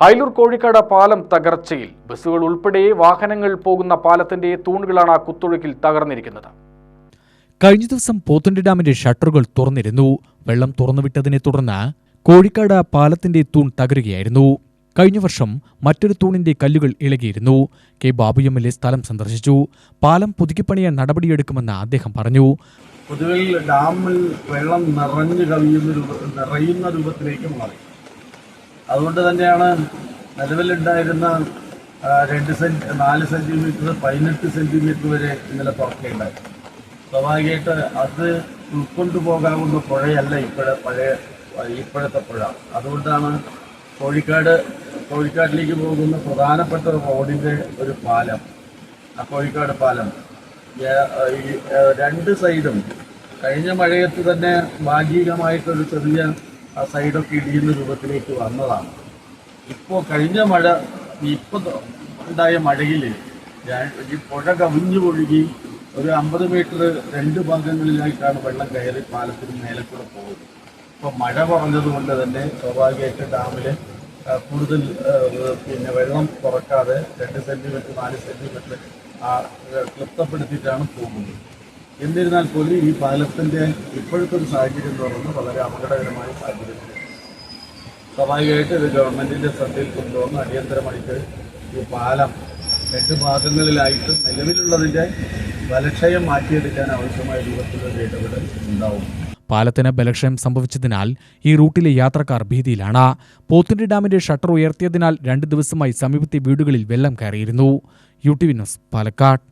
അയലൂർ കോഴിക്കാട് പാലം തകർച്ചയിൽ. ബസ്സുകൾ ഉൾപ്പെടെ വാഹനങ്ങൾ പോകുന്ന പാലത്തിന്റെ തൂണുകളാണ് കുത്തൊഴുക്കിൽ തകർന്നിരിക്കുന്നത്. കഴിഞ്ഞ ദിവസം പോത്തുണ്ടി ഡാമിന്റെ ഷട്ടറുകൾ തുറന്നിരുന്നു. വെള്ളം തുറന്നുവിട്ടതിനെ തുടർന്ന് കോഴിക്കാട് പാലത്തിന്റെ തൂൺ തകരുകയായിരുന്നു. കഴിഞ്ഞ വർഷം മറ്റൊരു തൂണിന്റെ കല്ലുകൾ ഇളകിയിരുന്നു. K Babu M L A സ്ഥലം സന്ദർശിച്ചു. പാലം പുതുക്കിപ്പണിയാൻ നടപടിയെടുക്കുമെന്ന് അദ്ദേഹം പറഞ്ഞു. പൊതുവിൽ ഡാമിൽ വെള്ളം നിറഞ്ഞു കവിയുന്ന രൂപ നിറയുന്ന രൂപത്തിലേക്ക് മാറി. അതുകൊണ്ട് തന്നെയാണ് നിലവിലുണ്ടായിരുന്ന രണ്ട് സെന്റ് നാല് സെന്റിമീറ്റർ പതിനെട്ട് സെന്റിമീറ്റർ വരെ ഇന്നലെ തുറക്കുകയുണ്ടായി സ്വാഭാവികമായിട്ട് അത് ഉൾക്കൊണ്ടു പോകാവുന്ന പുഴയല്ല ഇപ്പോഴെ പഴയ ഇപ്പോഴത്തെ പുഴ. അതുകൊണ്ടാണ് കോഴിക്കാട് കോഴിക്കാട്ടിലേക്ക് പോകുന്ന പ്രധാനപ്പെട്ട റോഡിന്റെ ഒരു പാലം ആ കോഴിക്കാട് പാലം. രണ്ട് സൈഡും കഴിഞ്ഞ മഴയത്ത് തന്നെ ഭാഗികമായിട്ടൊരു ചെറിയ ആ സൈഡൊക്കെ ഇടിയുന്ന രൂപത്തിലേക്ക് വന്നതാണ്. ഇപ്പോൾ കഴിഞ്ഞ മഴ ഇപ്പോൾ ഉണ്ടായ മഴയിൽ ഈ പുഴ കവിഞ്ഞു ഒഴുകി ഒരു അമ്പത് മീറ്റർ രണ്ട് ഭാഗങ്ങളിലായിട്ടാണ് വെള്ളം കയറി പാലത്തിന് മേലെ കൂടെ പോകുന്നത്. ഇപ്പോൾ മഴ കുറഞ്ഞതുകൊണ്ട് തന്നെ സ്വാഭാവികമായിട്ട് ഡാമിൽ കൂടുതൽ പിന്നെ വെള്ളം കുറക്കാതെ രണ്ട് സെന്റിമീറ്റർ നാല് സെന്റിമീറ്റർ ആ ക്ലിപ്തപ്പെടുത്തിയിട്ടാണ് പോകുന്നത്. എന്നിരുന്നാൽ പോലും ഈ പാലത്തിന്റെ ഇപ്പോഴത്തെ ഒരു സാഹചര്യം എന്ന് പറയുന്നത് വളരെ അപകടകരമായ സാഹചര്യത്തിലാണ് സ്വാഭാവികമായിട്ട് ഇത് ഗവൺമെന്റിന്റെ ശ്രദ്ധയിൽ കൊണ്ടുവന്ന് അടിയന്തരമായിട്ട് ഈ പാലം രണ്ട് ഭാഗങ്ങളിലായിട്ട് നിലവിലുള്ളതിന്റെ ബലക്ഷയം മാറ്റിയെടുക്കാൻ ആവശ്യമായ രൂപത്തിലൊരു ഇടപെടൽ ഉണ്ടാവും. പാലത്തിന് ബലക്ഷയം സംഭവിച്ചതിനാൽ ഈ റൂട്ടിലെ യാത്രക്കാർ ഭീതിയിലാണ്. പോത്തിന്റെ ഡാമിന്റെ ഷട്ടർ ഉയർത്തിയതിനാൽ രണ്ട് ദിവസമായി സമീപത്തെ വീടുകളിൽ വെള്ളം കയറിയിരുന്നു. U T V news Palakkad.